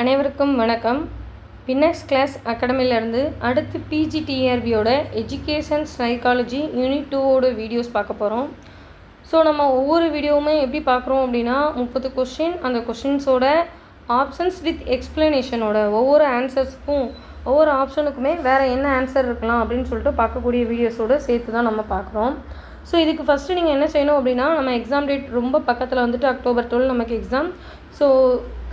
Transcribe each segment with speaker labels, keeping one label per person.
Speaker 1: அனைவருக்கும் வணக்கம். பின்னக்ஸ் கிளாஸ் அகாடமிலேருந்து அடுத்து பிஜிடிஆர்பியோட எஜுகேஷன் சைக்காலஜி யூனிட் டூவோட வீடியோஸ் பார்க்க போகிறோம் ஸோ நம்ம ஒவ்வொரு வீடியோவுமே எப்படி பார்க்குறோம் அப்படின்னா முப்பது கொஷின் அந்த கொஷின்ஸோட ஆப்ஷன்ஸ் வித் எக்ஸ்ப்ளனேஷனோட ஒவ்வொரு ஆன்சர்ஸுக்கும் ஒவ்வொரு ஆப்ஷனுக்குமே வேறு என்ன ஆன்சர் இருக்கலாம் அப்படின்னு சொல்லிட்டு பார்க்கக்கூடிய வீடியோஸோடு சேர்த்து தான் நம்ம பார்க்குறோம். ஸோ இதுக்கு ஃபஸ்ட்டு நீங்கள் என்ன செய்யணும் அப்படின்னா நம்ம எக்ஸாம் டேட் ரொம்ப பக்கத்தில் வந்துட்டு அக்டோபர் டுவெல் நமக்கு எக்ஸாம் ஸோ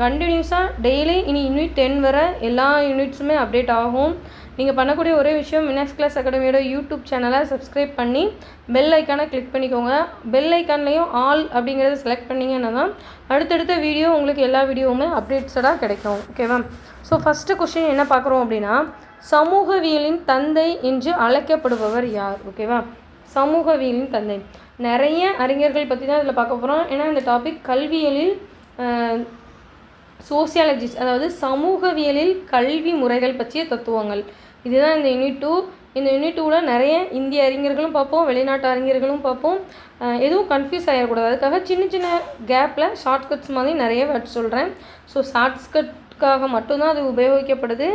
Speaker 1: கண்டினியூஸாக டெய்லி இனி யூனிட் டென் வர எல்லா யூனிட்ஸுமே அப்டேட் ஆகும். நீங்கள் பண்ணக்கூடிய ஒரே விஷயம் மினக்ஸ் கிளாஸ் அகாடமியோட யூடியூப் சேனலை சப்ஸ்கிரைப் பண்ணி பெல் ஐக்கானை கிளிக் பண்ணிக்கோங்க. பெல் ஐக்கான்லேயும் ஆல் அப்படிங்கிறத செலக்ட் பண்ணிங்கன்னா தான் அடுத்தடுத்த வீடியோ உங்களுக்கு எல்லா வீடியோவுமே அப்டேட்ஸடாக கிடைக்கும். ஓகேவா ஸோ ஃபஸ்ட்டு கொஷின் என்ன பார்க்குறோம் அப்படின்னா சமூகவியலின் தந்தை என்று அழைக்கப்படுபவர் யார்? ஓகேவா சமூகவியலின் தந்தை. நிறைய அறிஞர்கள் பற்றி தான் இதில் பார்க்க போகிறோம் ஏன்னா இந்த டாபிக் கல்வியலில் சோசியாலஜிஸ்ட் அதாவது சமூகவியலில் கல்வி முறைகள் பற்றிய தத்துவங்கள். இதுதான் இந்த யூனிட் டூ இந்த யூனிட் டூவில் நிறைய இந்திய அறிஞர்களும் பார்ப்போம் வெளிநாட்டு அறிஞர்களும் பார்ப்போம். எதுவும் கன்ஃபியூஸ் ஆகிடக்கூடாது அதுக்காக சின்ன சின்ன கேப்பில் ஷார்ட்கட்ஸ் மாதிரி நிறைய சொல்கிறேன் ஸோ ஷார்ட்ஸ்கட்காக மட்டும்தான் அது உபயோகிக்கப்படுது.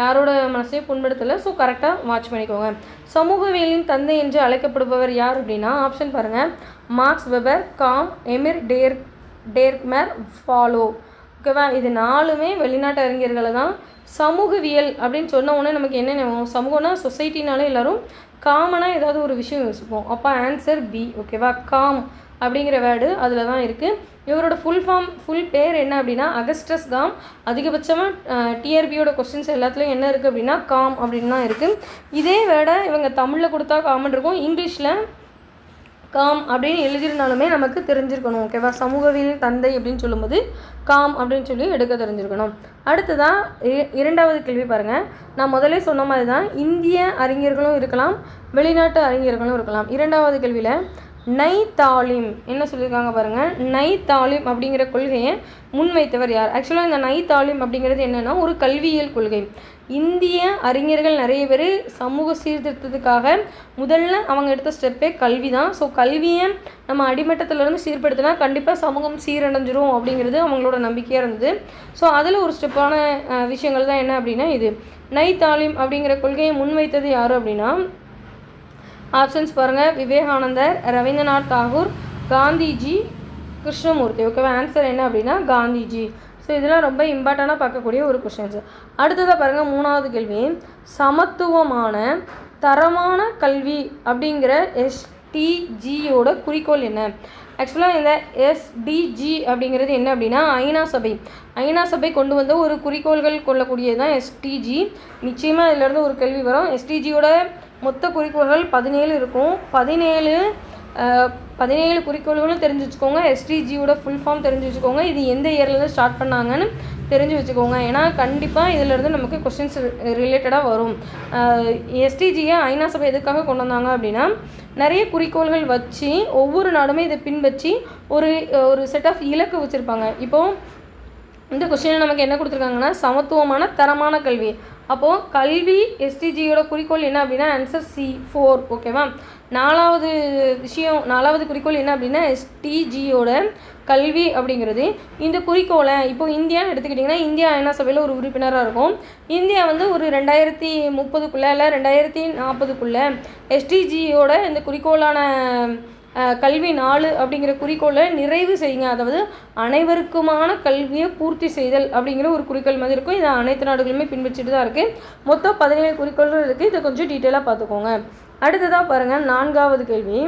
Speaker 1: யாரோட மனசையும் புண்படுத்தலை. ஸோ கரெக்டாக வாட்ச் பண்ணிக்கோங்க. சமூகவியலின் தந்தை என்று அழைக்கப்படுபவர் யார் அப்படின்னா ஆப்ஷன் பாருங்கள் மார்க்ஸ் வெபர் காம் எமிர் டேர் டேர்க்மேர் ஃபாலோ. ஓகேவா? இது நாலுமே வெளிநாட்டு அறிஞர்களை தான் சமூகவியல் அப்படின்னு சொன்ன உடனே நமக்கு என்ன ஞாபகம் சமூகம்னா சொசைட்டினாலே எல்லோரும் காமனாக ஏதாவது ஒரு விஷயம் யோசிப்போம். அப்போ ஆன்சர் பி ஓகேவா? காம் அப்படிங்கிற வேர்டு அதில் தான் இருக்குது இவரோட ஃபுல் ஃபார்ம் ஃபுல் பேர் என்ன அப்படின்னா அகஸ்டஸ் காம் அதிகபட்சமாக டிஆர்பியோட கொஸ்டின்ஸ் எல்லாத்துலேயும் என்ன இருக்குது அப்படின்னா காம் அப்படின்னு தான் இருக்குது இதே வேர்டை இவங்க தமிழில் கொடுத்தா காமன் இருக்கும். இங்கிலீஷில் காம் அப்படின்னு எழுதியிருந்தாலுமே நமக்கு தெரிஞ்சிருக்கணும் ஓகேவா சமூகவியல் தந்தை அப்படின்னு சொல்லும்போது காம் அப்படின்னு சொல்லி எடுக்க தெரிஞ்சிருக்கணும். அடுத்ததாக இ- இரண்டாவது கேள்வி பாருங்கள் நான் முதலே சொன்ன மாதிரி தான் இந்திய அறிஞர்களும் இருக்கலாம் வெளிநாட்டு அறிஞர்களும் இருக்கலாம். இரண்டாவது கேள்வியில் நை தாலிம் என்ன சொல்லியிருக்காங்க பாருங்கள் நை தாலிம் அப்படிங்கிற கொள்கையை முன்வைத்தவர் யார்? ஆக்சுவலாக இந்த நை தாலிம் அப்படிங்கிறது என்னென்னா ஒரு கல்வியியல் கொள்கை. இந்திய அறிஞர்கள் நிறைய பேர் சமூக சீர்திருத்தத்துக்காக முதல்ல அவங்க எடுத்த ஸ்டெப்பே கல்வி தான் ஸோ கல்வியை நம்ம அடிமட்டத்திலேருந்து சீர்படுத்தினா கண்டிப்பாக சமூகம் சீரடைஞ்சிரும் அப்படிங்கிறது அவங்களோட நம்பிக்கையாக இருந்தது. ஸோ அதில் ஒரு ஸ்டெப்பான விஷயங்கள் தான் என்ன அப்படின்னா இது. நை தாலிம் அப்படிங்கிற கொள்கையை முன்வைத்தது யார் அப்படின்னா ஆப்ஷன்ஸ் பாருங்கள் விவேகானந்தர் ரவீந்திரநாத் தாகூர் காந்திஜி கிருஷ்ணமூர்த்தி. ஓகேவா ஆன்சர் என்ன அப்படின்னா காந்திஜி. ஸோ இதெல்லாம் ரொம்ப இம்பார்ட்டண்ட்டாக பார்க்கக்கூடிய ஒரு கொஷின்ஸ் அடுத்ததாக பாருங்கள் மூணாவது கேள்வி. சமத்துவமான தரமான கல்வி அப்படிங்கிற எஸ்டிஜியோட குறிக்கோள் என்ன? ஆக்சுவலாக இந்த எஸ்டிஜி அப்படிங்கிறது என்ன அப்படின்னா ஐநா சபை. ஐநா சபை கொண்டு வந்த ஒரு குறிக்கோள்கள் கொள்ளக்கூடியது தான் எஸ்டிஜி நிச்சயமாக இதிலேருந்து ஒரு கேள்வி வரும். எஸ்டிஜியோட மொத்த குறிக்கோள்கள் பதினேழு இருக்கும். பதினேழு பதினேழு குறிக்கோள்களும் தெரிஞ்சு வச்சுக்கோங்க. எஸ்டிஜியோட ஃபுல் ஃபார்ம் தெரிஞ்சு வச்சுக்கோங்க. இது எந்த இயர்லேருந்து ஸ்டார்ட் பண்ணாங்கன்னு தெரிஞ்சு வச்சுக்கோங்க. ஏன்னா கண்டிப்பாக இதிலேருந்து நமக்கு கொஸ்டின்ஸ் ரிலேட்டடாக வரும். எஸ்டிஜியை ஐநா சபை எதுக்காக கொண்டு வந்தாங்க அப்படின்னா நிறைய குறிக்கோள்கள் வச்சு ஒவ்வொரு நாடுமே இதை பின்பற்றி ஒரு ஒரு செட் ஆஃப் இலக்கு வச்சுருப்பாங்க. இப்போது இந்த கொஸ்டினில் நமக்கு என்ன கொடுத்துருக்காங்கன்னா சமத்துவமான தரமான கல்வி. அப்போது கல்வி எஸ்டிஜியோட குறிக்கோள் என்ன அப்படின்னா ஆன்சர் சி ஃபோர் ஓகேவா நாலாவது விஷயம் நாலாவது குறிக்கோள் என்ன அப்படின்னா எஸ்டிஜியோட கல்வி அப்படிங்கிறது. இந்த குறிக்கோளை இப்போ இந்தியான்னு எடுத்துக்கிட்டிங்கன்னா இந்தியா ஐநா சபையில் ஒரு உறுப்பினராக இருக்கும். இந்தியா வந்து ஒரு ரெண்டாயிரத்தி முப்பதுக்குள்ளே இல்லை ரெண்டாயிரத்தி நாற்பதுக்குள்ளே எஸ்டிஜியோட இந்த குறிக்கோளான கல்வி நாலு அப்படிங்கிற குறிக்கோளை நிறைவு செய்யுங்க. அதாவது அனைவருக்குமான கல்வியை பூர்த்தி செய்தல் அப்படிங்கிற ஒரு குறிக்கோள் மாதிரி இருக்கும். இதை அனைத்து நாடுகளுமே பின்பற்றிட்டு தான் இருக்குது மொத்தம் பதினேழு குறிக்கோள்கள் இருக்குது இதை கொஞ்சம் டீட்டெயிலாக பார்த்துக்கோங்க. அடுத்ததாக பாருங்கள் நான்காவது கேள்வி.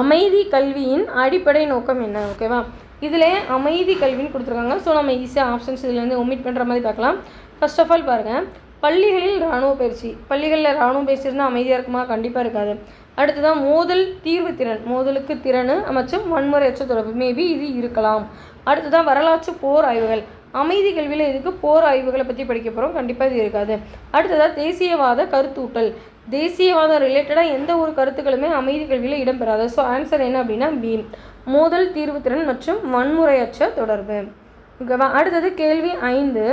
Speaker 1: அமைதி கல்வியின் அடிப்படை நோக்கம் என்ன ஓகேவா இதில் அமைதி கல்வின்னு கொடுத்துருக்காங்க. ஸோ நம்ம ஈஸியாக ஆப்ஷன்ஸ் இதுலேருந்து ஒமிட் பண்ணுற மாதிரி பார்க்கலாம். ஃபர்ஸ்ட் ஆஃப் ஆல் பாருங்கள் பள்ளிகளில் இராணுவ பயிற்சி. பள்ளிகளில் இராணுவ பயிற்சி இருந்தால் அமைதியாக இருக்குமா? கண்டிப்பாக இருக்காது. அடுத்ததான் மோதல் தீர்வு திறன். மோதலுக்கு திறன் மற்றும் வன்முறையற்ற தொடர்பு. மேபி இது இருக்கலாம். அடுத்ததான் வரலாற்று போர் ஆய்வுகள். அமைதி கல்வியில் இதுக்கு போர் ஆய்வுகளை பற்றி படிக்க போகிறோம் கண்டிப்பாக இது இருக்காது. அடுத்ததாக தேசியவாத கருத்தூட்டல். தேசியவாதம் ரிலேட்டடாக எந்த ஒரு கருத்துக்களுமே அமைதி கல்வியில் இடம்பெறாது. ஸோ ஆன்சர் என்ன அப்படின்னா பி மோதல் தீர்வு திறன் மற்றும் வன்முறையற்ற தொடர்பு. ஓகேவா? அடுத்தது கேள்வி ஐந்து.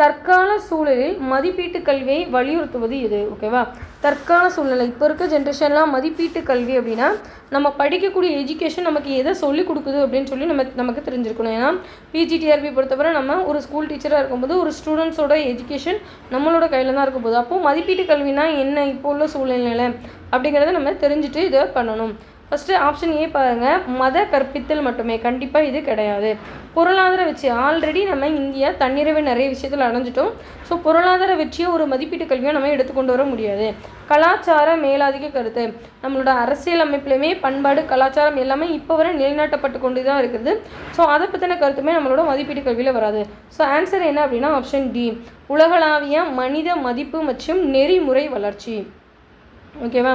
Speaker 1: தற்கால சூழலில் மதிப்பீட்டு கல்வியை வலியுறுத்துவது இது ஓகேவா தற்கால சூழ்நிலை. இப்போ இருக்க ஜென்ரேஷன்லாம் மதிப்பீட்டு கல்வி அப்படின்னா நம்ம படிக்கக்கூடிய எஜுகேஷன் நமக்கு எதை சொல்லிக் கொடுக்குது அப்படின்னு சொல்லி நம்ம நமக்கு தெரிஞ்சிருக்கணும். ஏன்னா பிஜிடிஆர்பி பொறுத்தவரை நம்ம ஒரு ஸ்கூல் டீச்சராக இருக்கும்போது ஒரு ஸ்டூடெண்ட்ஸோட எஜுகேஷன் நம்மளோட கையில் தான் இருக்கும் போது அப்போது மதிப்பீட்டு கல்வினா என்ன? இப்போ உள்ள சூழ்நிலை அப்படிங்கிறத நம்ம தெரிஞ்சுட்டு இதை பண்ணணும். ஃபஸ்ட்டு ஆப்ஷன் ஏ பாருங்கள் மத கற்பித்தல் மட்டுமே. கண்டிப்பாக இது கிடையாது. பொருளாதார வெற்றி. ஆல்ரெடி நம்ம இந்தியா தன்னிறைவு நிறைய விஷயத்தில் அடைஞ்சிட்டோம். ஸோ பொருளாதார வெற்றியை ஒரு மதிப்பீட்டு கல்வியை நம்ம எடுத்துக்கொண்டு வர முடியாது. கலாச்சார மேலாதிக்க கருத்து. நம்மளோட அரசியல் அமைப்புலையுமே பண்பாடு கலாச்சாரம் எல்லாமே இப்போ வரை நிலைநாட்டப்பட்டு கொண்டு தான் இருக்குது. ஸோ அதை பற்றின கருத்துமே நம்மளோட மதிப்பீட்டு கல்வியில் வராது. ஸோ ஆன்சர் என்ன அப்படின்னா ஆப்ஷன் டி உலகளாவிய மனித மதிப்பு மற்றும் நெறிமுறை வளர்ச்சி. ஓகேவா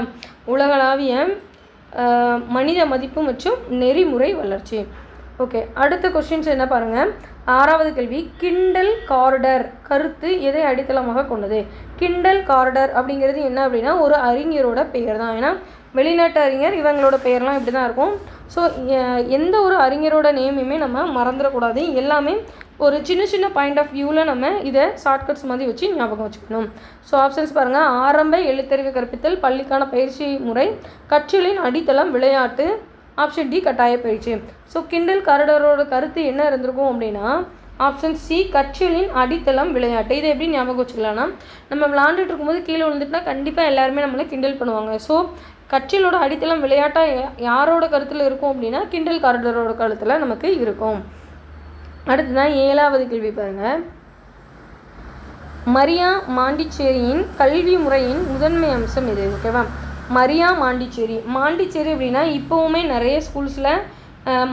Speaker 1: உலகளாவிய மனித மதிப்பு மற்றும் நெறிமுறை வளர்ச்சி. ஓகே அடுத்த கொஸ்டின்ஸ் என்ன பாருங்கள் ஆறாவது கேள்வி கிண்டல் கார்டர் கருத்து எதை அடித்தளமாக கொண்டது? கிண்டல் கார்டர் அப்படிங்கிறது என்ன அப்படின்னா ஒரு அறிஞரோட பெயர் தான் ஏன்னா வெளிநாட்டு அறிஞர் இவங்களோட பெயர்லாம் இப்படி தான் இருக்கும் ஸோ எந்த ஒரு அறிஞரோட நேமையுமே நம்ம மறந்துடக்கூடாது. எல்லாமே ஒரு சின்ன சின்ன பாயிண்ட் ஆஃப் வியூவில் நம்ம இதை ஷார்ட்கட்ஸ் மாதிரி வச்சு ஞாபகம் வச்சுக்கணும். ஸோ ஆப்ஷன்ஸ் பாருங்கள் ஆரம்ப எழுத்தறிவு கற்பித்தல் பள்ளிக்கான பயிற்சி முறை கட்சிகளின் அடித்தளம் விளையாட்டு ஆப்ஷன் டி கட்டாய பயிற்சி. ஸோ கிண்டல் கரடரோட கருத்து என்ன இருந்திருக்கும் அப்படின்னா ஆப்ஷன் சி கட்சிகளின் அடித்தளம் விளையாட்டு. இதை எப்படி ஞாபகம் வச்சுக்கலாம்னா நம்ம விளாண்டுட்டு இருக்கும்போது கீழே விழுந்துட்டுனா கண்டிப்பாக எல்லாருமே நம்மளை கிண்டல் பண்ணுவாங்க. ஸோ கற்றலோட அடித்தளம் விளையாட்டாக யா- யாரோட கருத்தில் இருக்கும் அப்படின்னா கிண்டல் கரடரோட கருத்தில் நமக்கு இருக்கும். அடுத்ததான் ஏழாவது கேள்வி பாருங்கள் மரியா மாண்டிச்சேரியின் கல்வி முறையின் முதன்மை அம்சம் எது? ஓகேவா மரியா மாண்டிச்சேரி. மாண்டிச்சேரி அப்படின்னா இப்போவுமே நிறைய ஸ்கூல்ஸில்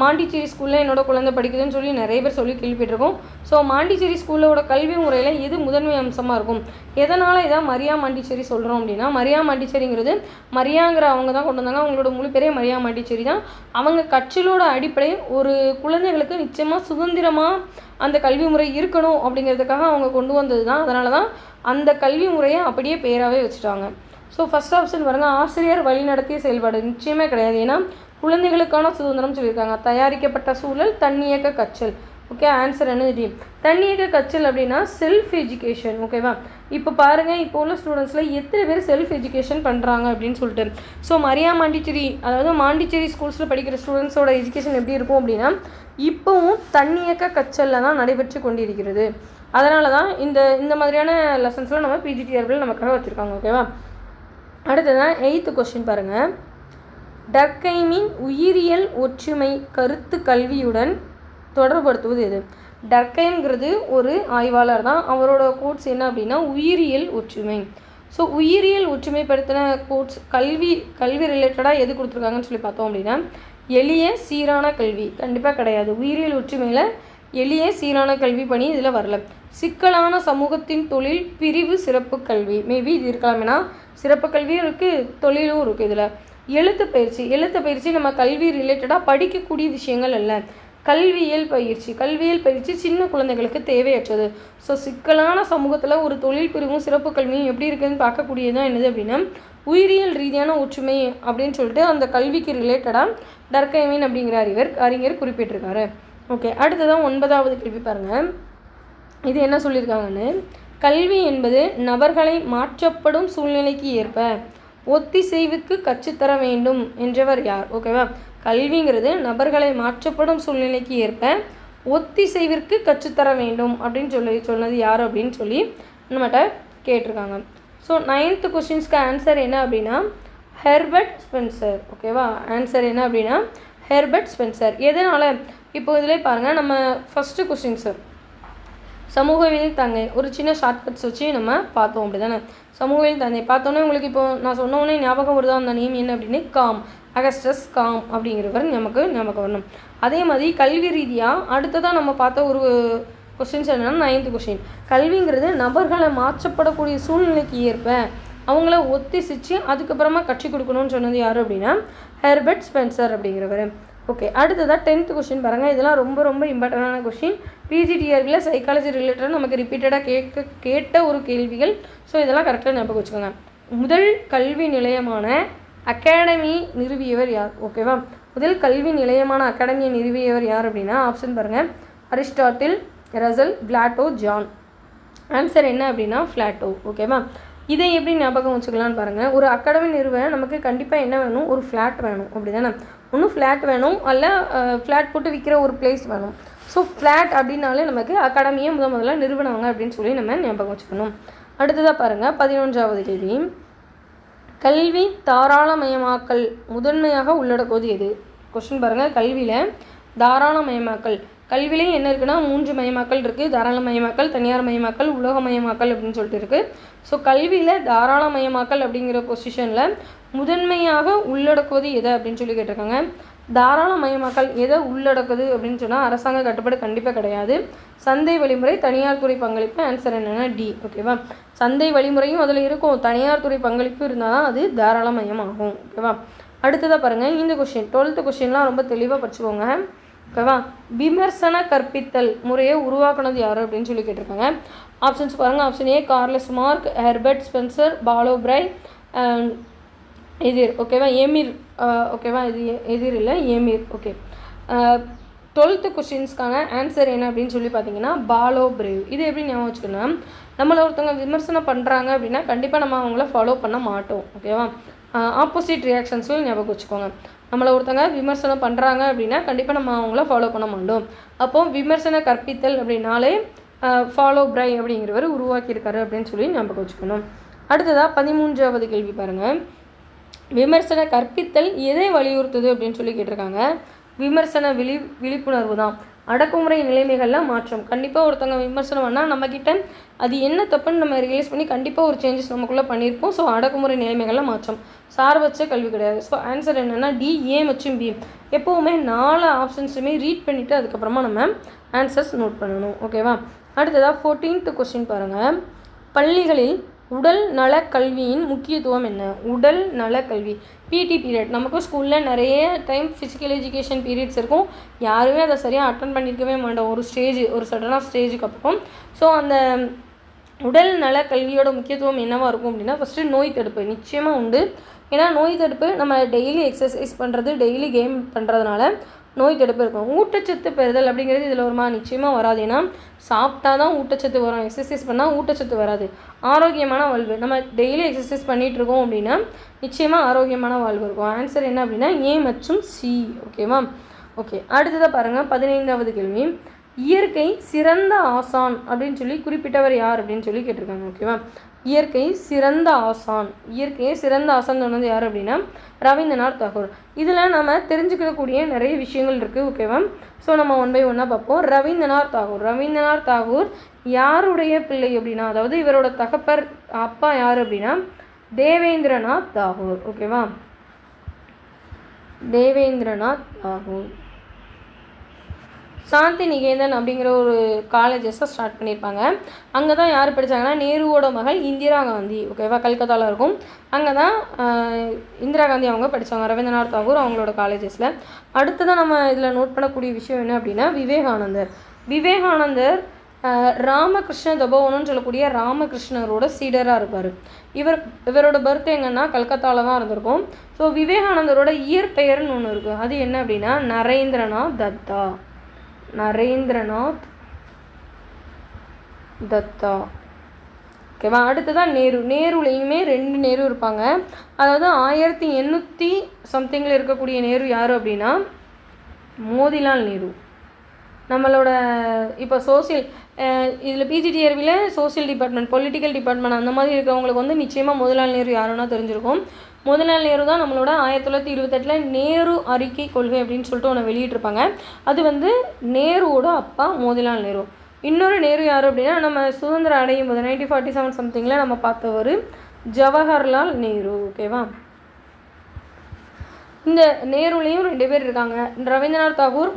Speaker 1: மாண்டிச்சேரி ஸ்கூலில் என்னோட குழந்தை படிக்குதுன்னு சொல்லி நிறைய பேர் சொல்லி கேள்விப்பட்டிருக்கோம். ஸோ மாண்டிச்சேரி ஸ்கூலோட கல்வி முறையில் எது முதன்மை அம்சமாக இருக்கும்? எதனால் இதான் மரியா மாண்டிச்சேரி சொல்கிறோம் அப்படின்னா மரியா மாண்டிச்சேரிங்கிறது மரியாங்கிற அவங்க தான் கொண்டு வந்தாங்க. அவங்களோட முழு பேரே மரியா மாண்டிச்சேரி தான். அவங்க கட்சிகளோட அடிப்படை ஒரு குழந்தைகளுக்கு நிச்சயமாக சுதந்திரமாக அந்த கல்வி முறை இருக்கணும் அப்படிங்கிறதுக்காக அவங்க கொண்டு வந்தது தான். அதனால தான் அந்த கல்வி முறையை அப்படியே பேராகவே வச்சுட்டாங்க. ஸோ ஃபஸ்ட் ஆப்ஷன் பாருங்கள் ஆசிரியர் வழிநடத்திய செயல்பாடு. நிச்சயமே கிடையாது. ஏன்னா குழந்தைகளுக்கான சுதந்திரம் சொல்லியிருக்காங்க. தயாரிக்கப்பட்ட சூழல் தன்னியக்க கற்றல். ஓகே ஆன்சர் என்ன தெரியும் தன்னியக்க கற்றல் அப்படின்னா செல்ஃப் எஜுகேஷன் ஓகேவா இப்போ பாருங்கள் இப்போ உள்ள ஸ்டூடெண்ட்ஸில் எத்தனை பேர் செல்ஃப் எஜுகேஷன் பண்ணுறாங்க அப்படின்னு சொல்லிட்டு. ஸோ மரியா மாண்டிச்சேரி அதாவது மாண்டிச்சேரி ஸ்கூல்ஸில் படிக்கிற ஸ்டூடெண்ட்ஸோட எஜுகேஷன் எப்படி இருக்கும் அப்படின்னா இப்போவும் தன்னியக்க கற்றலில் தான் நடைபெற்று கொண்டிருக்கிறது. அதனால தான் இந்த இந்த மாதிரியான லெசன்ஸ்லாம் நம்ம பிஜிடிஆர்பில் நமக்காக வச்சுருக்காங்க ஓகேவா அடுத்ததான் எயித்து கொஸ்டின் பாருங்கள் டர்கைமின் உயிரியல் ஒற்றுமை கருத்து கல்வியுடன் தொடர்படுத்துவது எது? டர்கைம்ங்கிறது ஒரு ஆய்வாளர் தான். அவரோட கோட்ஸ் என்ன அப்படின்னா உயிரியல் ஒற்றுமை. ஸோ உயிரியல் ஒற்றுமைப்படுத்தின கோட்ஸ் கல்வி கல்வி ரிலேட்டடாக எது கொடுத்துருக்காங்கன்னு சொல்லி பார்த்தோம் அப்படின்னா எளிய சீரான கல்வி. கண்டிப்பாக கிடையாது. உயிரியல் ஒற்றுமையில் எளிய சீரான கல்வி பணி இதில் வரல. சிக்கலான சமூகத்தின் தொழில் பிரிவு சிறப்பு கல்வி. மேபி இது இருக்கலாம் ஏன்னா சிறப்பு கல்வியும் இருக்குது தொழிலும் இருக்குது இதில். எழுத்து பயிற்சி. எழுத்து பயிற்சி நம்ம கல்வி ரிலேட்டடாக படிக்கக்கூடிய விஷயங்கள் அல்ல. கல்வியியல் பயிற்சி. கல்வியியல் பயிற்சி சின்ன குழந்தைகளுக்கு தேவையற்றது. ஸோ சிக்கலான சமூகத்தில் ஒரு தொழில் பிரிவும் சிறப்பு கல்வியும் எப்படி இருக்குதுன்னு பார்க்கக்கூடியது தான் என்னது அப்படின்னா உயிரியல் ரீதியான ஒற்றுமை அப்படின்னு சொல்லிட்டு அந்த கல்விக்கு ரிலேட்டடாக டர்கைமீன் அப்படிங்கிற இவர். அறிஞர் குறிப்பிட்டிருக்காரு. ஓகே அடுத்ததான் ஒன்பதாவது கேள்வி பாருங்கள் இது என்ன சொல்லியிருக்காங்கன்னு? கல்வி என்பது நபர்களை மாற்றப்படும் சூழ்நிலைக்கு ஏற்ப ஒத்திசைவுக்கு கற்றுத்தர வேண்டும் என்றவர் யார்? ஓகேவா கல்விங்கிறது நபர்களை மாற்றப்படும் சூழ்நிலைக்கு ஏற்ப ஒத்திசைவிற்கு கற்றுத்தர வேண்டும் அப்படின்னு சொல்லி சொன்னது யார் அப்படின்னு சொல்லி நம்மகிட்ட கேட்டிருக்காங்க. ஸோ நைன்த்து கொஷின்ஸ்க்கு ஆன்சர் என்ன அப்படின்னா ஹெர்பர்ட் ஸ்பென்சர் ஓகேவா ஆன்சர் என்ன அப்படின்னா ஹெர்பர்ட் ஸ்பென்சர் எதனால்? இப்போ இதிலே பாருங்கள் நம்ம ஃபஸ்ட்டு சார் சமூகவியல் தங்கை ஒரு சின்ன ஷார்ட்கட்ஸ் வச்சு நம்ம பார்த்தோம் அப்படி தானே சமூகவியல் தந்தை பார்த்தோன்னே உங்களுக்கு இப்போ நான் சொன்ன உடனே ஞாபகம் வருதா? அந்த நேம் என்ன அப்படின்னு? காம் அகஸ்டஸ் காம் அப்படிங்கிறவர் நமக்கு ஞாபகம் வரணும். அதே மாதிரி கல்வி ரீதியாக அடுத்ததாக நம்ம பார்த்த ஒரு கொஸ்டின்ஸ் என்னென்னா நைன்த்து கொஸ்டின் கல்விங்கிறது நபர்களை மாற்றப்படக்கூடிய சூழ்நிலைக்கு ஏற்ப அவங்கள ஒத்திசிச்சு அதுக்கப்புறமா கட்சி கொடுக்கணும்னு சொன்னது யார் அப்படின்னா? ஹெர்பர்ட் ஸ்பென்சர் அப்படிங்கிறவர். ஓகே அடுத்ததாக டென்த்து கொஷின் பாருங்கள் இதெல்லாம் ரொம்ப ரொம்ப இம்பார்ட்டண்டான கொஷின் பிஜிடிஆர்பியில் சைக்காலஜி ரிலேட்டடாக நமக்கு ரிப்பீட்டடாக கேட்க கேட்ட ஒரு கேள்விகள். ஸோ இதெல்லாம் கரெக்டாக ஞாபகம் வச்சுக்கோங்க. முதல் கல்வி நிலையமான அகாடமி நிறுவியவர் யார்? ஓகேவா முதல் கல்வி நிலையமான அகாடமியை நிறுவியவர் யார் அப்படின்னா ஆப்ஷன் பாருங்கள் Aristotle Russell Plato John answer என்ன அப்படின்னா ஃப்ளாட்டோ ஓகேவா இதை எப்படி ஞாபகம் வச்சுக்கலாம்னு பாருங்கள் ஒரு அகாடமி நிறுவ நமக்கு கண்டிப்பாக என்ன வேணும்? ஒரு ஃப்ளாட் வேணும். அப்படி தானே ஒன்றும் ஃப்ளாட் வேணும். அல்ல ஃப்ளாட் போட்டு விற்கிற ஒரு பிளேஸ் வேணும். ஸோ ஃப்ளாட் அப்படின்னாலே நமக்கு அகாடமியை முத முதல்ல நிறுவனவங்க அப்படின்னு சொல்லி நம்ம ஞாபகம் வச்சுக்கணும். அடுத்ததாக பாருங்கள் பதினொன்றாவது கேள்வி கல்வி தாராளமயமாக்கல் முதன்மையாக உள்ளடக்குவது எது? கொஸ்டின் பாருங்கள் கல்வியில் தாராளமயமாக்கல். கல்விலையும் என்ன இருக்குன்னா மூன்று மயமாக்கல் இருக்குது தாராளமயமாக்கல் தனியார் மயமாக்கல் உலகமயமாக்கல் அப்படின்னு சொல்லிட்டு இருக்குது ஸோ கல்வியில் தாராளமயமாக்கல் அப்படிங்கிற பொசிஷனில் முதன்மையாக உள்ளடக்குவது எதை அப்படின்னு சொல்லி கேட்டிருக்காங்க. தாராளமயமாக்கல் எதை உள்ளடக்குது அப்படின்னு சொன்னால் அரசாங்க கட்டுப்பாடு கண்டிப்பாக கிடையாது. சந்தை வழிமுறை தனியார் துறை பங்களிப்பு ஆன்சர் என்னென்னா டி ஓகேவா சந்தை வழிமுறையும் அதில் இருக்கும். தனியார் துறை பங்களிப்பு இருந்தால் தான் அது தாராளமயமாகும் ஓகேவா அடுத்ததாக பாருங்கள் இந்த கொஷின் டுவெல்த்து கொஷின்லாம் ரொம்ப தெளிவாக படிச்சுக்கோங்க. ஓகேவா? விமர்சன கற்பித்தல் முறையை உருவாக்குனது யார் அப்படின்னு சொல்லி கேட்டிருக்காங்க. ஆப்ஷன்ஸ் பாருங்கள் option A Karl Marx Herbert Spencer Paulo Freire எதிர் ஓகேவா எமிர் ஓகேவா இது எதிர் இல்லை எமிர் ஓகே டுவெல்த்து கொஷின்ஸ்க்கான ஆன்சர் என்ன அப்படின்னு சொல்லி பார்த்தீங்கன்னா பாலோ பிரேவ் இது எப்படி ஞாபகம் வச்சுக்கணும் நம்மளை ஒருத்தவங்க விமர்சனம் பண்ணுறாங்க அப்படின்னா கண்டிப்பாக நம்ம அவங்கள ஃபாலோ பண்ண மாட்டோம். ஓகேவா ஆப்போசிட் ரியாக்ஷன்ஸும் ஞாபகம் வச்சுக்கோங்க. நம்மளை ஒருத்தங்க விமர்சனம் பண்ணுறாங்க அப்படின்னா கண்டிப்பாக நம்ம அவங்கள ஃபாலோ பண்ண மாட்டோம். அப்போது விமர்சன கற்பித்தல் அப்படின்னாலே ஃபாலோ பிரை அப்படிங்கிறவர் உருவாக்கியிருக்காரு அப்படின்னு சொல்லி ஞாபகம் வச்சுக்கணும். அடுத்ததாக பதிமூன்றாவது கேள்வி பாருங்கள் விமர்சன கற்பித்தல் எதை வலியுறுத்துது அப்படின்னு சொல்லி கேட்டிருக்காங்க. விமர்சன விழி விழிப்புணர்வு தான். அடக்குமுறை நிலைமைகளில் மாற்றம். கண்டிப்பாக ஒருத்தவங்க விமர்சனம் பண்ணால் நம்மக்கிட்ட அது என்ன தப்புன்னு நம்ம ரியலைஸ் பண்ணி கண்டிப்பாக ஒரு சேஞ்சஸ் நமக்குள்ளே பண்ணியிருப்போம். ஸோ அடக்குமுறை நிலைமைகளில் மாற்றம். சார்பற்ற கல்வி கிடையாது. ஸோ ஆன்சர் என்னென்னா டி ஏ மற்றும் பி எப்போவுமே நாலு ஆப்ஷன்ஸுமே ரீட் பண்ணிவிட்டு அதுக்கப்புறமா நம்ம ஆன்சர்ஸ் நோட் பண்ணணும். ஓகேவா அடுத்ததாக ஃபோர்டீன்த் கொஸ்டின் பாருங்கள் பள்ளிகளில் உடல் நல கல்வியின் முக்கியத்துவம் என்ன? உடல் நல கல்வி. பிடி பீரியட் நமக்கு ஸ்கூலில் நிறைய டைம் ஃபிசிக்கல் எஜுகேஷன் பீரியட்ஸ் இருக்கும். யாருமே அதை சரியாக அட்டன் பண்ணியிருக்கவே மாட்டோம். ஒரு ஸ்டேஜ் ஒரு சடனாக ஸ்டேஜுக்கு அப்புறம். ஸோ அந்த உடல் நல கல்வியோட முக்கியத்துவம் என்னவாக இருக்கும் அப்படின்னா ஃபஸ்ட்டு நோய் தடுப்பு நிச்சயமாக உண்டு. ஏன்னா நோய் தடுப்பு நம்ம டெய்லி எக்ஸசைஸ் பண்ணுறது டெய்லி கேம் பண்ணுறதுனால நோய் தடுப்பு இருக்கும். ஊட்டச்சத்து பெறுதல் அப்படிங்கிறது இதில் வருமா நிச்சயமாக வராது. ஏன்னா சாப்பிட்டா தான் ஊட்டச்சத்து வரும். எக்ஸசைஸ் பண்ணால் ஊட்டச்சத்து வராது. ஆரோக்கியமான வாழ்வு. நம்ம டெய்லி எக்ஸசைஸ் பண்ணிகிட்டு இருக்கோம் அப்படின்னா நிச்சயமாக ஆரோக்கியமான வாழ்வு இருக்கும். ஆன்சர் என்ன அப்படின்னா ஏ மற்றும் சி ஓகேவா ஓகே அடுத்ததாக பாருங்கள் பதினைந்தாவது கேள்வி. இயற்கை சிறந்த ஆசான் அப்படின்னு சொல்லி குறிப்பிட்டவர் யார் அப்படின்னு சொல்லி கேட்டிருக்காங்க ஓகேவா இயற்கை சிறந்த ஆசான். இயற்கையை சிறந்த ஆசான் சொன்னது யார் அப்படின்னா ரவீந்திரநாத் தாகூர். இதில் நம்ம தெரிஞ்சுக்கக்கூடிய நிறைய விஷயங்கள் இருக்குது ஓகேவா ஸோ நம்ம ஒன் பை ஒன்னாக பார்ப்போம். ரவீந்திரநாத் தாகூர். ரவீந்திரநாத் தாகூர் யாருடைய பிள்ளை அப்படின்னா அதாவது இவரோட தகப்பர் அப்பா யார் அப்படின்னா தேவேந்திரநாத் தாகூர் ஓகேவா தேவேந்திரநாத் தாகூர். சாந்தி நிகேதன் அப்படிங்கிற ஒரு காலேஜஸை ஸ்டார்ட் பண்ணியிருப்பாங்க. அங்கே தான் யார் படித்தாங்கன்னா நேருவோட மகள் இந்திரா காந்தி ஓகேவா கல்கத்தாவில் இருக்கும். அங்கே தான் இந்திரா காந்தி அவங்க படித்தாங்க ரவீந்திரநாத் தாகூர் அவங்களோட காலேஜஸில் அடுத்ததான் நம்ம இதில் நோட் பண்ணக்கூடிய விஷயம் என்ன அப்படின்னா விவேகானந்தர். விவேகானந்தர் ராமகிருஷ்ண தபோவனம்னு சொல்லக்கூடிய ராமகிருஷ்ணரோட சீடராக இருப்பார். இவர் இவரோட பர்த் எங்கன்னா கல்கத்தாவில் தான் இருந்திருக்கும். ஸோ விவேகானந்தரோட இயற்பெயர்னு ஒன்று இருக்குது அது என்ன அப்படின்னா நரேந்திரநாத் தத்தா. நரேந்திரநாத் தத்தா. ஓகேவா அடுத்ததான் நேரு. நேருலேயுமே ரெண்டு நேரு இருப்பாங்க. அதாவது ஆயிரத்தி எண்ணூற்றி சம்திங்கில் இருக்கக்கூடிய நேரு யார் அப்படின்னா மோதிலால் நேரு. நம்மளோட இப்போ சோசியல் இதில் பிஜிடிஆர்வியில் சோசியல் டிபார்ட்மெண்ட் பொலிட்டிக்கல் டிபார்ட்மெண்ட் அந்த மாதிரி இருக்கிறவங்களுக்கு வந்து நிச்சயமாக மோதிலால் நேரு யாருன்னா தெரிஞ்சிருக்கும். மோதிலால் நேரு தான் நம்மளோட ஆயிரத்தி தொள்ளாயிரத்தி இருபத்தெட்டில் நேரு அறிக்கை கொள்கை அப்படின்னு சொல்லிட்டு ஒன்று வெளியிட்டிருப்பாங்க. அது வந்து நேருவோட அப்பா மோதிலால் நேரு. இன்னொரு நேரு யார் அப்படின்னா நம்ம சுதந்திரம் அடையும் போது நைன்டீன் ஃபார்ட்டி செவன் சம்திங்கில் நம்ம பார்த்தவர் ஜவஹர்லால் நேரு ஓகேவா இந்த நேருலையும் ரெண்டு பேர் இருக்காங்க. ரவீந்திரநாத் தாகூர்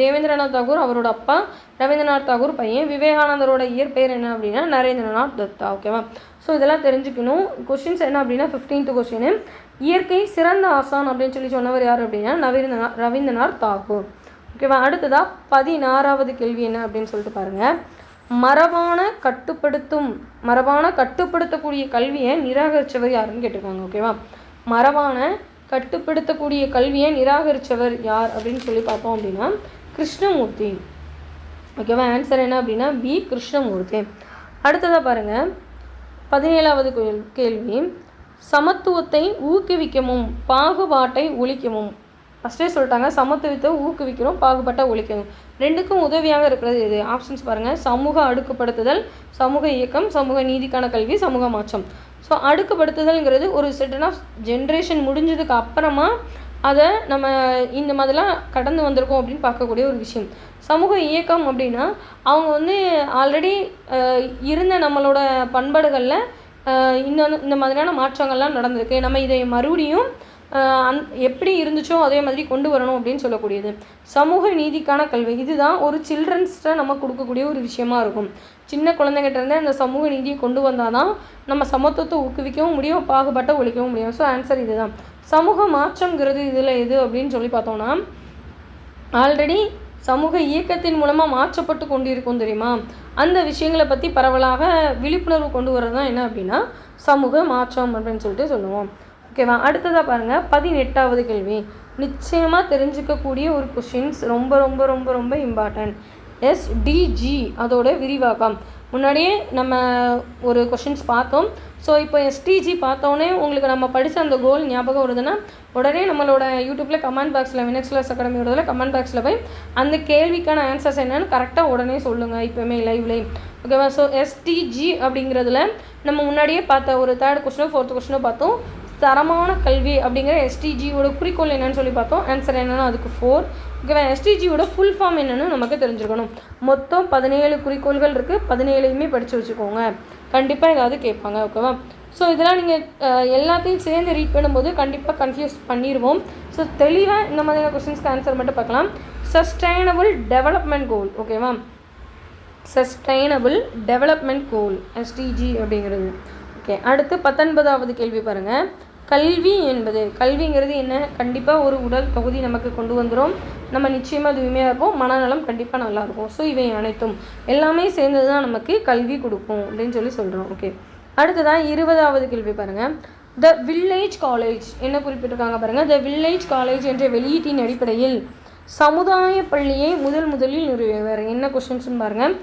Speaker 1: தேவேந்திரநாத் தாகூர் அவரோட அப்பா ரவீந்திரநாத் தாகூர் பையன். விவேகானந்தரோட இயற்பெயர் என்ன அப்படின்னா நரேந்திரநாத் தத்தா ஓகேவா ஸோ இதெல்லாம் தெரிஞ்சுக்கணும். கொஷின்ஸ் என்ன அப்படின்னா ஃபிஃப்டீன்த் கொஷின் இயற்கை சிறந்த ஆசான் அப்படின்னு சொல்லி சொன்னவர் யார் அப்படின்னா நவீந்திரநாத் ரவீந்திரநாத் தாகூர். ஓகேவா அடுத்ததாக பதினாறாவது கேள்வி என்ன அப்படின்னு சொல்லிட்டு பாருங்கள் மரபான கட்டுப்படுத்தும் மரபான கட்டுப்படுத்தக்கூடிய கல்வியை நிராகரித்தவர் யாருன்னு கேட்டிருக்காங்க ஓகேவா மரபான கட்டுப்படுத்தக்கூடிய கல்வியை நிராகரித்தவர் யார் அப்படின்னு சொல்லி பார்த்தோம் அப்படின்னா கிருஷ்ணமூர்த்தி. ஓகேவா ஆன்சர் என்ன அப்படின்னா பி கிருஷ்ணமூர்த்தி. அடுத்ததாக பாருங்கள் பதினேழாவது கேள்வி. சமத்துவத்தை ஊக்குவிக்கவும் பாகுபாட்டை ஒழிக்கவும். ஃபஸ்ட்டே சொல்லிட்டாங்க சமத்துவத்தை ஊக்குவிக்கணும் பாகுபாட்டை ஒழிக்கணும் ரெண்டுக்கும் உதவியாக இருக்கிறது இது ஆப்ஷன்ஸ் பாருங்கள் சமூக அடுக்குப்படுத்துதல் சமூக இயக்கம் சமூக நீதிக்கான கல்வி சமூக மாற்றம். ஸோ அடுக்குப்படுத்துதல்ங்கிறது ஒரு செட்டன் ஆஃப் ஜென்ரேஷன் முடிஞ்சதுக்கு அப்புறமா அதை நம்ம இந்த மாதிரிலாம் கடந்து வந்திருக்கோம் அப்படின்னு பார்க்கக்கூடிய ஒரு விஷயம். சமூக இயக்கம் அப்படின்னா அவங்க வந்து ஆல்ரெடி இருந்த நம்மளோட பண்பாடுகளில் ஆஹ் இந்த இந்த மாதிரியான மாற்றங்கள்லாம் நடந்திருக்கு. நம்ம இதை மறுபடியும் அந் எப்படி இருந்துச்சோ அதே மாதிரி கொண்டு வரணும் அப்படின்னு சொல்லக்கூடியது. சமூக நீதிக்கான கல்வி இதுதான் ஒரு சில்ட்ரன்ஸ்கிட்ட நம்ம கொடுக்கக்கூடிய ஒரு விஷயமா இருக்கும். சின்ன குழந்தைங்கிட்டேருந்தே அந்த சமூக நீதியை கொண்டு வந்தால் தான் நம்ம சமத்துவத்தை ஊக்குவிக்கவும் முடியும் பாகுபாட்டை ஒழிக்கவும் முடியும். ஸோ ஆன்சர் இதுதான். சமூக மாற்றங்கிறது இதில் எது அப்படின்னு சொல்லி பார்த்தோம்னா ஆல்ரெடி சமூக இயக்கத்தின் மூலமாக மாற்றப்பட்டு கொண்டிருக்கும் தெரியுமா? அந்த விஷயங்களை பற்றி பரவலாக விழிப்புணர்வு கொண்டு வர்றது தான் என்ன அப்படின்னா சமூக மாற்றம் அப்படின்னு சொல்லிட்டு சொல்லுவோம். ஓகேவா அடுத்ததாக பாருங்கள் பதினெட்டாவது கேள்வி. நிச்சயமாக தெரிஞ்சுக்கக்கூடிய ஒரு கொஷின்ஸ் ரொம்ப ரொம்ப ரொம்ப ரொம்ப இம்பார்ட்டன்ட் எஸ்டிஜி அதோட விரிவாக்கம். முன்னாடியே நம்ம ஒரு கொஷின்ஸ் பார்த்தோம். ஸோ இப்போ எஸ்டிஜி பார்த்தோன்னே உங்களுக்கு நம்ம படித்த அந்த கோல் ஞாபகம் வருதுன்னா உடனே நம்மளோட யூடியூப்பில் கமெண்ட் பாக்ஸில் வினக்ஸ்லஸ் அகாடமியோட கமெண்ட் பாக்ஸில் போய் அந்த கேள்விக்கான ஆன்சர்ஸ் என்னன்னு கரெக்டாக உடனே சொல்லுங்கள் இப்போவுமே லைவ்லேயும் ஓகேவா ஸோ எஸ்டிஜி அப்படிங்கிறதுல நம்ம முன்னாடியே பார்த்த ஒரு தேர்ட் கொஸ்டினோ ஃபோர்த் கொஸ்டினோ பார்த்தோம். தரமான கல்வி அப்படிங்கிற எஸ்டிஜியோட குறிக்கோள் என்னன்னு சொல்லி பார்த்தோம். ஆன்சர் என்னென்னா அதுக்கு ஃபோர் ஓகேவா எஸ்டிஜியோட ஃபுல் ஃபார்ம் என்னென்னு நமக்கு தெரிஞ்சுக்கணும் மொத்தம் பதினேழு குறிக்கோள்கள் இருக்குது பதினேழையுமே படித்து வச்சுக்கோங்க. கண்டிப்பாக ஏதாவது கேட்பாங்க. ஓகேவா ஸோ இதெல்லாம் நீங்கள் எல்லாத்தையும் சேர்ந்து ரீட் பண்ணும்போது கண்டிப்பாக கன்ஃபியூஸ் பண்ணிடுவோம் ஸோ தெளிவாக இந்த மாதிரியான கொஸ்டின்ஸ்க்கு ஆன்சர் மட்டும் பார்க்கலாம். சஸ்டைனபிள் டெவலப்மெண்ட் கோல் ஓகேவா சஸ்டைனபிள் டெவலப்மெண்ட் கோல் எஸ்டிஜி அப்படிங்கிறது. ஓகே அடுத்து பத்தொன்பதாவது கேள்வி பாருங்கள் கல்வி என்பது கல்விங்கிறது என்ன? கண்டிப்பாக ஒரு உடல் தகுதி நமக்கு கொண்டு வந்துடும் நம்ம நிச்சயமாக தூய்மையாக இருப்போம் மனநலம் கண்டிப்பாக நல்லாயிருக்கும் ஸோ இவை அனைத்தும். எல்லாமே சேர்ந்தது தான் நமக்கு கல்வி கொடுக்கும் அப்படின்னு சொல்லி சொல்கிறோம் ஓகே அடுத்ததான் இருபதாவது கேள்வி பாருங்கள் த வில்லேஜ் காலேஜ் என்ன குறிப்பிட்டிருக்காங்க பாருங்கள் த வில்லேஜ் காலேஜ் என்ற வெளியீட்டின் அடிப்படையில் சமுதாய பள்ளியை முதல் முதலில் நிறுவியவர். என்ன கொஷின்ஸ்னு பாருங்கள்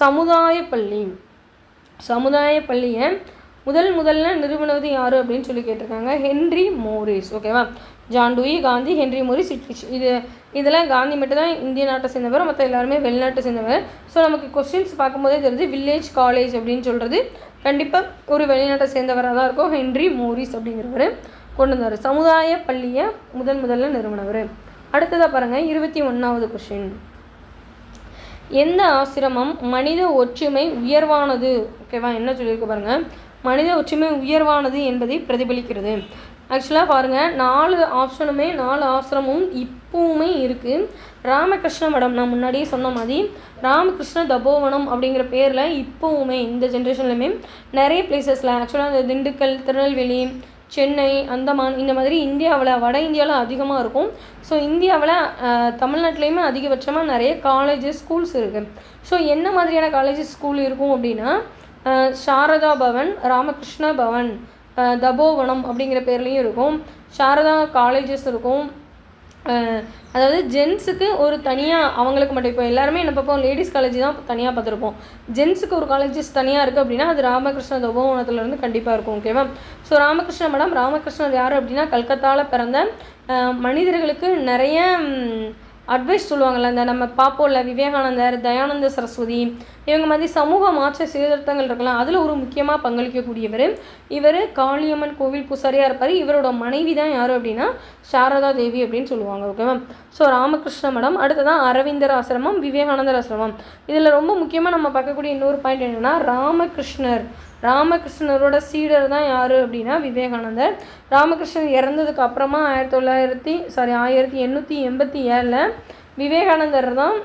Speaker 1: சமுதாய பள்ளி. சமுதாய பள்ளியை முதல் முதல்ல நிறுவனது யார் அப்படின்னு சொல்லி கேட்டிருக்காங்க. Henry Morris. ஓகேவா John Dewey Gandhi Henry Morris Illich இது இதெல்லாம் காந்தி மட்டும் தான் இந்திய நாட்டை சேர்ந்தவர். மற்ற எல்லாருமே வெளிநாட்டை சேர்ந்தவர். ஸோ நமக்கு கொஸ்டின்ஸ் பார்க்கும்போதே தெரிஞ்சு வில்லேஜ் காலேஜ் அப்படின்னு சொல்கிறது கண்டிப்பாக ஒரு வெளிநாட்டை சேர்ந்தவராக தான் இருக்கும். ஹென்றி மோரிஸ் அப்படிங்கிறவர் கொண்டு வந்தார். சமுதாய பள்ளியை முதன் முதல்ல நிறுவனவர். அடுத்ததாக பாருங்கள் இருபத்தி ஒன்றாவது கொஷின் எந்த ஆசிரமம் மனித ஒற்றுமை உயர்வானது? ஓகேவா என்ன சொல்லியிருக்க பாருங்கள் மனித ஒற்றுமை உயர்வானது என்பதை பிரதிபலிக்கிறது. ஆக்சுவலாக பாருங்கள் நாலு ஆப்ஷனுமே நாலு ஆசிரமும் இப்போவுமே இருக்குது ராமகிருஷ்ண மடம் நான் முன்னாடியே சொன்ன மாதிரி ராமகிருஷ்ண தபோவனம் அப்படிங்கிற பேரில் இப்போவுமே இந்த ஜென்ரேஷன்லையுமே நிறைய பிளேசஸில் ஆக்சுவலாக இந்த திண்டுக்கல் திருநெல்வேலி சென்னை அந்தமான் இந்த மாதிரி இந்தியாவில் வட இந்தியாவில் அதிகமாக இருக்கும். ஸோ இந்தியாவில் தமிழ்நாட்டிலையுமே அதிகபட்சமாக நிறைய காலேஜஸ் ஸ்கூல்ஸ் இருக்குது ஸோ என்ன மாதிரியான காலேஜஸ் ஸ்கூல் இருக்கும் அப்படின்னா சாரதா பவன் ராமகிருஷ்ண பவன் தபோவனம் அப்படிங்கிற பேர்லேயும் இருக்கும். சாரதா காலேஜஸ் இருக்கும். அதாவது ஜென்ஸுக்கு ஒரு தனியாக அவங்களுக்கு மட்டும் இப்போ எல்லாருமே என்ன பார்ப்போம் லேடிஸ் காலேஜ் தான் தனியாக பார்த்துருப்போம். ஜென்ஸுக்கு ஒரு காலேஜஸ் தனியாக இருக்குது அப்படின்னா அது ராமகிருஷ்ண தபோவனத்துலேருந்து கண்டிப்பாக இருக்கும் ஓகேவா ஸோ ராமகிருஷ்ண மேடம் ராமகிருஷ்ணர் யார் அப்படின்னா கல்கத்தாவில் பிறந்த மனிதர்களுக்கு நிறைய அட்வைஸ் சொல்லுவாங்கள்ல இந்த நம்ம பார்ப்போம்ல விவேகானந்தர் தயானந்த சரஸ்வதி இவங்க மாதிரி சமூக மாற்ற சீர்திருத்தங்கள் இருக்கலாம் அதில் ஒரு முக்கியமாக பங்களிக்கக்கூடியவர் இவர் காளியம்மன் கோவில் பூசாரியாக இருப்பார். இவரோட மனைவி தான் யார் அப்படின்னா சாரதா தேவி அப்படின்னு சொல்லுவாங்க ஓகேவா ஸோ ராமகிருஷ்ண மடம் அடுத்ததான் அரவிந்தர் ஆசிரமம் விவேகானந்தர் ஆசிரமம். இதில் ரொம்ப முக்கியமாக நம்ம பார்க்கக்கூடிய இன்னொரு பாயிண்ட் என்னென்னா ராமகிருஷ்ணர். ராமகிருஷ்ணரோட சீடர் தான் யார் அப்படின்னா விவேகானந்தர். ராமகிருஷ்ணன் இறந்ததுக்கு அப்புறமா ஆயிரத்தி தொள்ளாயிரத்தி சாரி ஆயிரத்தி எண்ணூற்றி எண்பத்தி ஏழில் விவேகானந்தர் தான்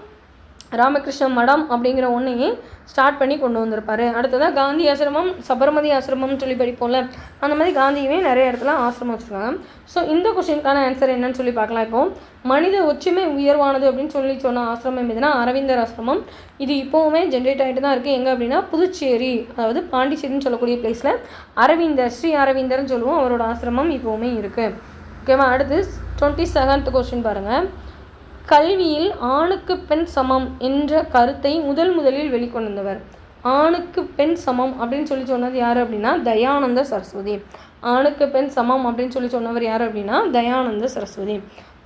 Speaker 1: ராமகிருஷ்ண மடம் அப்படிங்கிற ஒன்றையே ஸ்டார்ட் பண்ணி கொண்டு வந்திருப்பாரு. அடுத்ததாக காந்தி ஆசிரமம் சபர்மதி ஆசிரமம்னு சொல்லி படிப்போம்ல அந்த மாதிரி காந்தியுமே நிறைய இடத்துல ஆசிரமம் வச்சுருக்காங்க. ஸோ இந்த கொஸ்டினுக்கான ஆன்சர் என்னன்னு சொல்லி பார்க்கலாம். இப்போ மனித ஒற்றுமை உயர்வானது அப்படின்னு சொல்லி சொன்ன ஆசிரமம் எதுனா? அரவிந்தர் ஆசிரமம். இது இப்போவுமே ஜென்ரேட் ஆகிட்டு தான் இருக்குது எங்கே அப்படின்னா? புதுச்சேரி அதாவது பாண்டிச்சேரின்னு சொல்லக்கூடிய பிளேஸில் அரவிந்தர் ஸ்ரீ அரவிந்தர்னு சொல்லுவோம். அவரோட ஆசிரமம் இப்போவுமே இருக்குது ஓகேவா அடுத்து டுவெண்ட்டி செவன்த் கொஸ்டின் பாருங்கள் கல்வியில் ஆணுக்கு பெண் சமம் என்ற கருத்தை முதல் முதலில் வெளிக்கொண்டு ஆணுக்கு பெண் சமம் அப்படின்னு சொல்லி சொன்னது யார் அப்படின்னா தயானந்த சரஸ்வதி. ஆணுக்கு பெண் சமம் அப்படின்னு சொல்லி சொன்னவர் யார் அப்படின்னா தயானந்த சரஸ்வதி.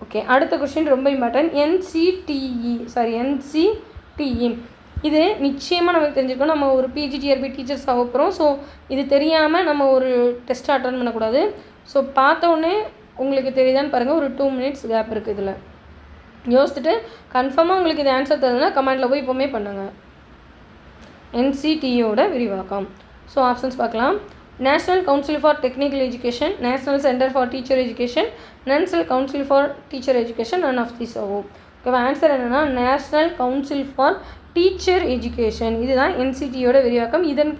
Speaker 1: ஓகே அடுத்த கொஸ்டின் ரொம்ப இம்பார்ட்டன்ட் என்சிடிஇ சாரி என்சிடிஇ இது நிச்சயமாக நமக்கு தெரிஞ்சுக்கணும் நம்ம ஒரு பிஜிடிஆர்பி டீச்சர்ஸ் ஆக போகிறோம் ஸோ இது தெரியாமல் நம்ம ஒரு டெஸ்ட் அட்டன் பண்ணக்கூடாது. ஸோ பார்த்த உடனே உங்களுக்கு தெரியுதான்னு பாருங்கள் ஒரு டூ மினிட்ஸ் கேப் இருக்குது இதில். யோசிச்சுட்டு கன்ஃபார்மாக உங்களுக்கு இது ஆன்சர் தருதுன்னா கமெண்ட்டில் போய் இப்போவுமே பண்ணுங்கள் என்சிடியோட விரிவாக்கம். ஸோ ஆப்ஷன்ஸ் பார்க்கலாம். National council for technical education national centre for teacher education national council for teacher education and of this ஆகும் ஓகேவா ஆன்சர் என்னென்னா national council for teacher education இதுதான் என்சிடியோட விரிவாக்கம். இதன்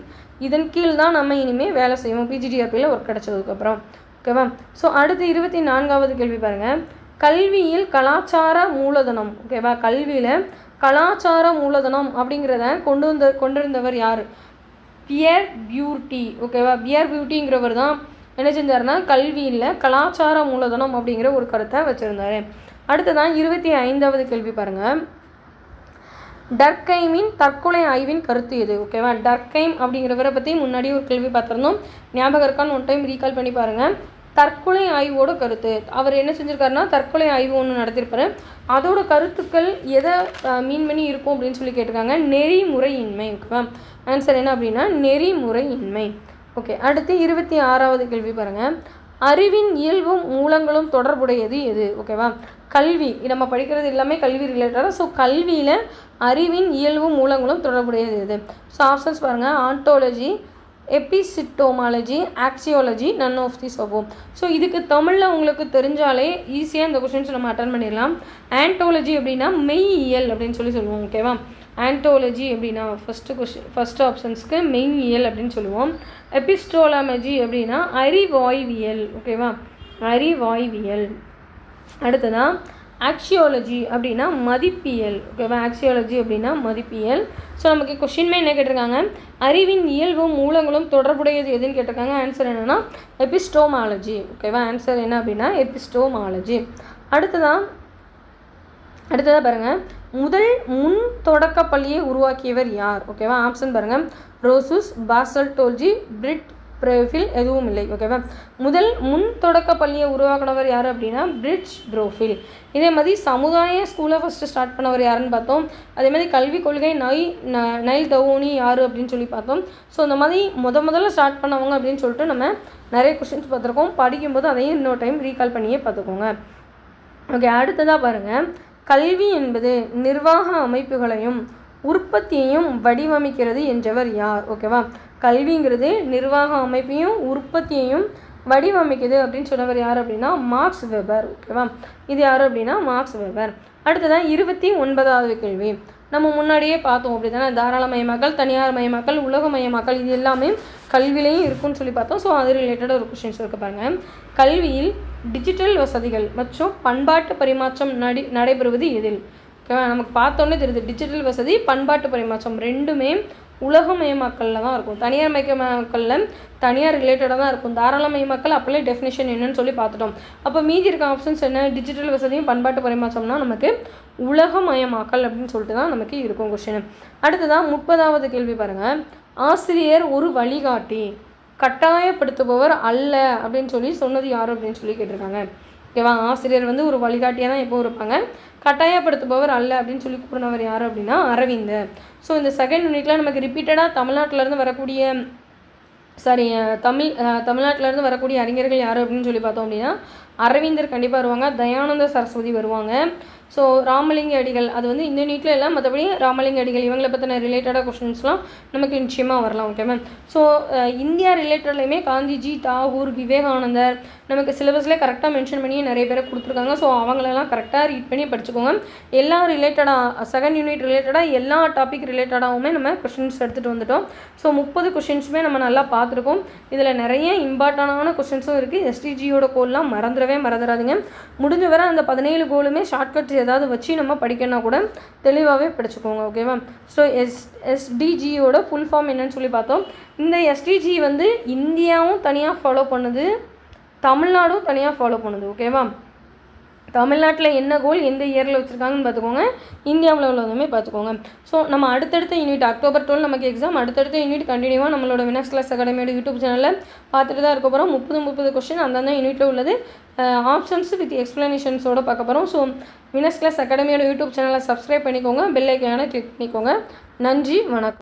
Speaker 1: இதன் கீழ் தான் நம்ம இனிமேல் வேலை செய்வோம். பிஜிடிஆர்பியில் ஒர்க் கிடச்சதுக்கப்புறம் ஓகேவா ஸோ அடுத்து இருபத்தி நான்காவது கேள்வி பாருங்கள் கல்வியில் கலாச்சார மூலதனம். ஓகேவா கல்வியில் கலாச்சார மூலதனம் அப்படிங்கிறத கொண்டு வந்த கொண்டிருந்தவர் யார்? பியர் பியூட்டி ஓகேவா பியர் பியூட்டிங்கிறவர் தான் என்ன செஞ்சாருன்னா கல்வியில் கலாச்சார மூலதனம் அப்படிங்கிற ஒரு கருத்தை வச்சுருந்தாரு. அடுத்ததான் இருபத்தி ஐந்தாவது கேள்வி பாருங்கள் டர்கைமின் தற்கொலை ஆய்வின் கருத்து எது? ஓகேவா டர்கைம் அப்படிங்கிறவரை பற்றி முன்னாடி ஒரு கேள்வி பார்த்துருந்தோம். ஞாபகம் இருக்கான்னு ஒன் டைம் ரீகால் பண்ணி பாருங்கள் தற்கொலை ஆய்வோட கருத்து. அவர் என்ன செஞ்சுருக்காருன்னா தற்கொலை ஆய்வு ஒன்று நடத்தியிருப்பாரு அதோட கருத்துக்கள் எதை மீன் பண்ணி இருக்கும் அப்படின்னு சொல்லி கேட்டிருக்காங்க. நெறிமுறையின்மை ஓகேவா ஆன்சர் என்ன அப்படின்னா நெறிமுறையின்மை. ஓகே அடுத்து இருபத்தி ஆறாவது கேள்வி பாருங்கள் அறிவின் இயல்பும் மூலங்களும் தொடர்புடையது எது? ஓகேவா கல்வி. நம்ம படிக்கிறது எல்லாமே கல்வி ரிலேட்டடாக ஸோ கல்வியில் அறிவின் இயல்பும் மூலங்களும் தொடர்புடையது எது? ஸோ ஆப்ஷன்ஸ் பாருங்கள் ontology எபிசிட்டோமாலஜி ஆக்சியோலஜி none of the Sabo so இதுக்கு தமிழில் உங்களுக்கு தெரிஞ்சாலே ஈஸியாக இந்த கொஷின்ஸ் நம்ம அட்டன் பண்ணிடலாம். ஆன்டோலஜி அப்படின்னா மெய்யியல் அப்படின்னு சொல்லி சொல்லுவோம் ஓகேவா ஆன்டோலஜி அப்படின்னா ஃபஸ்ட்டு கொஷின் ஃபஸ்ட்டு ஆப்ஷன்ஸ்க்கு மெய்யியல் அப்படின்னு சொல்லுவோம். எபிஸ்டோலாமஜி அப்படின்னா அறிவாய்வியல் ஓகேவா அறிவாய்வியல். அடுத்ததான் ஆக்சியாலஜி அப்படின்னா மதிப்பியல். ஓகேவா ஆக்சியாலஜி அப்படின்னா மதிப்பியல். ஸோ நமக்கு கொஷின்மே என்ன கேட்டிருக்காங்க? அறிவின் இயல்பும் மூலங்களும் தொடர்புடையது எதுன்னு கேட்டிருக்காங்க? ஆன்சர் என்னென்னா எபிஸ்டோமாலஜி ஓகேவா ஆன்சர் என்ன அப்படின்னா எபிஸ்டோமாலஜி அடுத்ததான் அடுத்ததாக பாருங்கள் முதல் முன் தொடக்கப்பள்ளியை உருவாக்கியவர் யார்? ஓகேவா ஆப்ஷன் பாருங்கள் ரோசூஸ் பாசல் டோல்ஜி பிரிட் ப்ரோஃபில் எதுவும் இல்லை ஓகேவா முதல் முன் தொடக்க பள்ளியை உருவாக்கினவர் யார் அப்படின்னா பிரிட்ஜ் ப்ரோஃபில். இதே மாதிரி சமுதாய ஸ்கூலை ஃபஸ்ட்டு ஸ்டார்ட் பண்ணவர் யாருன்னு பார்த்தோம். அதே மாதிரி கல்விக் கொள்கை நை நைல் தவோனி யார் அப்படின்னு சொல்லி பார்த்தோம். ஸோ இந்த மாதிரி முத முதல்ல ஸ்டார்ட் பண்ணவங்க அப்படின்னு சொல்லிட்டு நம்ம நிறைய கொஷின்ஸ் பார்த்துருக்கோம். படிக்கும்போது அதையும் இன்னொரு டைம் ரீகால் பண்ணியே பார்த்துக்கோங்க. ஓகே அடுத்ததாக பாருங்கள் கல்வி என்பது நிர்வாக அமைப்புகளையும் உற்பத்தியையும் வடிவமைக்கிறது என்றவர் யார் ஓகேவா கல்விங்கிறது நிர்வாக அமைப்பையும் உற்பத்தியையும் வடிவமைக்குது அப்படின்னு சொன்னவர் யார் அப்படின்னா மார்க்ஸ் வெபர் ஓகேவா? இது யார் அப்படின்னா மார்க்ஸ் வெபர். அடுத்ததான் இருபத்தி ஒன்பதாவது கேள்வி. நம்ம முன்னாடியே பார்த்தோம் அப்படி தானே தாராளமயமாக்கல் தனியார் மயமாக்கல் உலகமயமாக்கல் இது எல்லாமே கல்விலையும் இருக்குன்னு சொல்லி பார்த்தோம். ஸோ அது ரிலேட்டடாக ஒரு கொஷின்ஸ் இருக்கு பாருங்கள் கல்வியில் டிஜிட்டல் வசதிகள் மற்றும் பண்பாட்டு பரிமாற்றம் நடி நடைபெறுவது எதில்? ஓகேவா? நமக்கு பார்த்தோன்னே தெரியுது டிஜிட்டல் வசதி பண்பாட்டு பரிமாற்றம் ரெண்டுமே உலகமயமாக்கலில் தான் இருக்கும். தனியார் மயக்கமாக்கலில் தனியார் ரிலேட்டடாக தான் இருக்கும். தாராளமயமாக்கல் அப்போலே டெஃபினேஷன் என்னன்னு சொல்லி பார்த்துட்டோம். அப்போ மீதி இருக்க ஆப்ஷன்ஸ் என்ன? டிஜிட்டல் வசதியும் பண்பாட்டு பரிமாற்றம்னா நமக்கு உலகமயமாக்கல் அப்படின்னு சொல்லிட்டு தான் நமக்கு இருக்கும் கொஷின் அடுத்ததான் முப்பதாவது கேள்வி பாருங்கள் ஆசிரியர் ஒரு வழிகாட்டி கட்டாயப்படுத்துபவர் அல்ல அப்படின்னு சொல்லி சொன்னது யார் அப்படின்னு சொல்லி கேட்டிருக்காங்க. ஓகேவா? ஆசிரியர் வந்து ஒரு வழிகாட்டியாக தான் எப்போவும் இருப்பாங்க. கட்டாயப்படுத்துபவர் அல்ல அப்படின்னு சொல்லி கூறினவர் யார் அப்படின்னா அரவிந்தர். ஸோ இந்த செகண்ட் யூனிட்டில் நமக்கு ரிப்பீட்டடாக தமிழ்நாட்டிலேருந்து வரக்கூடிய சாரி தமிழ் தமிழ்நாட்டிலேருந்து வரக்கூடிய அறிஞர்கள் யார் அப்படின்னு சொல்லி பார்த்தோம் அப்படின்னா அரவிந்தர் கண்டிப்பாக வருவாங்க. தயானந்த சரஸ்வதி வருவாங்க. ஸோ ராமலிங்க அடிகள் அது வந்து இந்த நீட்டில் இல்லை மற்றபடி ராமலிங்க அடிகள் இவங்களை பற்றின ரிலேட்டடாக கொஷின்ஸ்லாம் நமக்கு நிச்சயமாக வரலாம் ஓகே மேம் ஸோ இந்தியா ரிலேட்டட்லையுமே காந்திஜி தாகூர் விவேகானந்தர் நமக்கு சிலபஸில் கரெக்டாக மென்ஷன் பண்ணி நிறைய பேரை கொடுத்துருக்காங்க. ஸோ அவங்களெல்லாம் கரெக்டாக ரீட் பண்ணி படிச்சுக்கோங்க. எல்லா ரிலேட்டடாக செகண்ட் யூனிட் ரிலேட்டடாக எல்லா டாபிக் ரிலேட்டடாகவுமே நம்ம கொஷின்ஸ் எடுத்துகிட்டு வந்துட்டோம். ஸோ முப்பது கொஷின்ஸுமே நம்ம நல்லா பார்த்துருக்கோம். இதில் நிறைய இம்பார்ட்டண்டான கொஷின்ஸும் இருக்குது எஸ்டிஜியோட கோல்லாம் மறந்துடவே மறந்துடாதீங்க. முடிஞ்ச வரை அந்த பதினேழு கோலுமே ஷார்ட்கட்ஸ் ஏதாவது வச்சு நம்ம படிக்கணும்னா கூட தெளிவாகவே படிச்சுக்கோங்க ஓகேவா ஸோ எஸ் எஸ்டிஜியோட ஃபுல் ஃபார்ம் என்னன்னு சொல்லி பார்த்தோம். இந்த எஸ்டிஜி வந்து இந்தியாவும் தனியாக ஃபாலோ பண்ணுது. தமிழ்நாடும் தனியாக ஃபாலோ பண்ணுது ஓகேவா தமிழ்நாட்டில் என்ன கோல் எந்த இயரில் வச்சுருக்காங்கன்னு பார்த்துக்கோங்க. இந்தியாவில் உள்ளதுமே பார்த்துக்கோங்க. ஸோ நம்ம அடுத்தடுத்த யூனிட் அக்டோபர் டுவெல் நமக்கு எக்ஸாம் அடுத்தடுத்த யூனிட் கண்டினியூவாக நம்மளோட வினாக்ஸ் கிளாஸ் அகாடமியோட யூடியூப் சேனலில் பார்த்துட்டு தான் இருக்க போகிறோம் முப்பது முப்பது கொஸ்டின் அந்தந்த யூனிட்டில் உள்ளது. ஆப்ஷன்ஸ் வித் எக்ஸ்ப்ளனேஷன்ஸோடு பார்க்க போகிறோம் ஸோ வினாக்ஸ் கிளாஸ் அகாடமியோட யூடியூப் சேனலை சப்ஸ்கிரைப் பண்ணிக்கோங்க. பெல் ஐக்கான கிளிக் பண்ணிக்கோங்க. நன்றி வணக்கம்.